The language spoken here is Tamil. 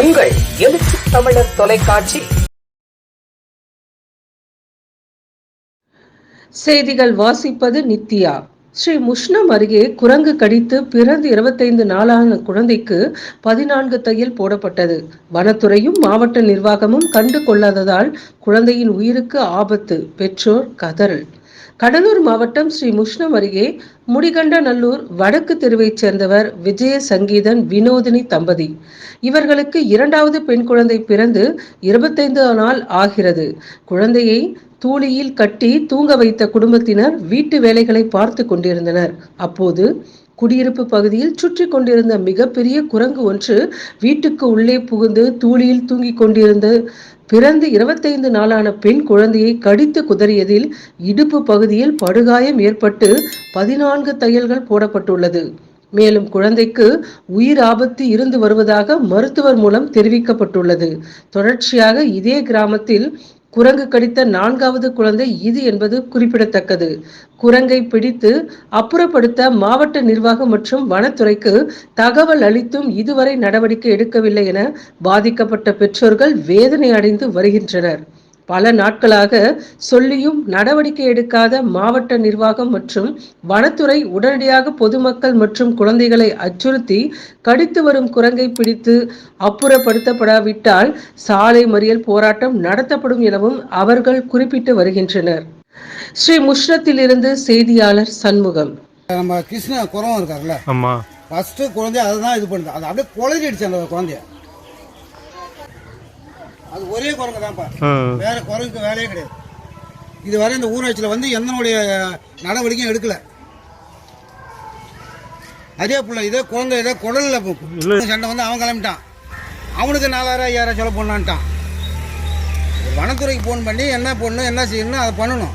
உங்கள் எழுச்சி தமிழர் தொலைக்காட்சி. செய்திகள் வாசிப்பது நித்யா. ஸ்ரீ முஷ்ணம் அருகே குரங்கு கடித்து பிறந்து இருபத்தைந்து நாளான குழந்தைக்கு பதினான்கு தையல் போடப்பட்டது. வனத்துறையும் மாவட்ட நிர்வாகமும் கண்டு கொள்ளாததால் குழந்தையின் உயிருக்கு ஆபத்து. பெற்றோர் கதறல். கடலூர் மாவட்டம் ஸ்ரீ முஷ்ணம் அருகே முடிகண்டநல்லூர் வடக்கு தெருவைச் சேர்ந்தவர் விஜய சங்கீதன் வினோதினி தம்பதி. இவர்களுக்கு இரண்டாவது பெண் குழந்தை பிறந்து இருபத்தைந்து நாள் ஆகிறது. குழந்தையை தூளியில் கட்டி தூங்க வைத்த குடும்பத்தினர் வீட்டு வேலைகளை பார்த்து கொண்டிருந்தனர். அப்போது குடியிருப்பு பகுதியில் சுற்றி கொண்டிருந்த மிகப்பெரிய குரங்கு ஒன்று வீட்டுக்கு உள்ளே புகுந்து தூளியில் தூங்கிக் கொண்டிருந்த பிறந்து இருபத்தைந்து நாளான பெண் குழந்தையை கடித்து குதறியதில் இடுப்பு பகுதியில் படுகாயம் ஏற்பட்டு பதினான்கு தையல்கள் போடப்பட்டுள்ளது. மேலும் குழந்தைக்கு உயிர் ஆபத்து இருந்து வருவதாக மருத்துவர் மூலம் தெரிவிக்கப்பட்டுள்ளது. தொடர்ச்சியாக இதே கிராமத்தில் குரங்கு கடித்த நான்காவது குழந்தை இது என்பது குறிப்பிடத்தக்கது. குரங்கை பிடித்து அப்புறப்படுத்த மாவட்ட நிர்வாகம் மற்றும் வனத்துறைக்கு தகவல் அளித்தும் இதுவரை நடவடிக்கை எடுக்கவில்லை என பாதிக்கப்பட்ட பெற்றோர்கள் வேதனை அடைந்து வருகின்றனர். பல நாட்களாக சொல்லியும் நடவடிக்கை எடுக்காத மாவட்ட நிர்வாகம் மற்றும் வனத்துறை உடனடியாக பொதுமக்கள் மற்றும் குழந்தைகளை அச்சுறுத்தி கடித்து வரும் குரங்கை பிடித்து அப்புறப்படுத்தப்படாவிட்டால் சாலை மறியல் போராட்டம் நடத்தப்படும் எனவும் அவர்கள் குறிப்பிட்டு வருகின்றனர். ஸ்ரீ முஷ்ரத்திலிருந்து செய்தியாளர் சண்முகம். நம்ம கிருஷ்ண குறவன் இருக்கார்ல. ஆமா. ஃபர்ஸ்ட் குழந்தைய அதுதான் இது பண்ணுது. அது அப்படியே குளறிடுச்சு அந்த குழந்தைய. அது ஒரே குரங்கு தான்ப்பா. வேற குரங்குக்கு வேலையே கிடையாது. இதுவரை இந்த ஊராட்சியில் வந்து எந்தனுடைய நடவடிக்கையும் எடுக்கல. அதே புள்ள இதே குழந்தை இதே குடலில் சண்டை வந்து அவன் கிளம்பிட்டான். அவனுக்கு நாலாயிரம் ஐயாயிரம் செலவு பண்ணான்ட்டான். வனத்துறைக்கு ஃபோன் பண்ணி என்ன பண்ணணும் என்ன செய்யணும் அதை பண்ணணும்.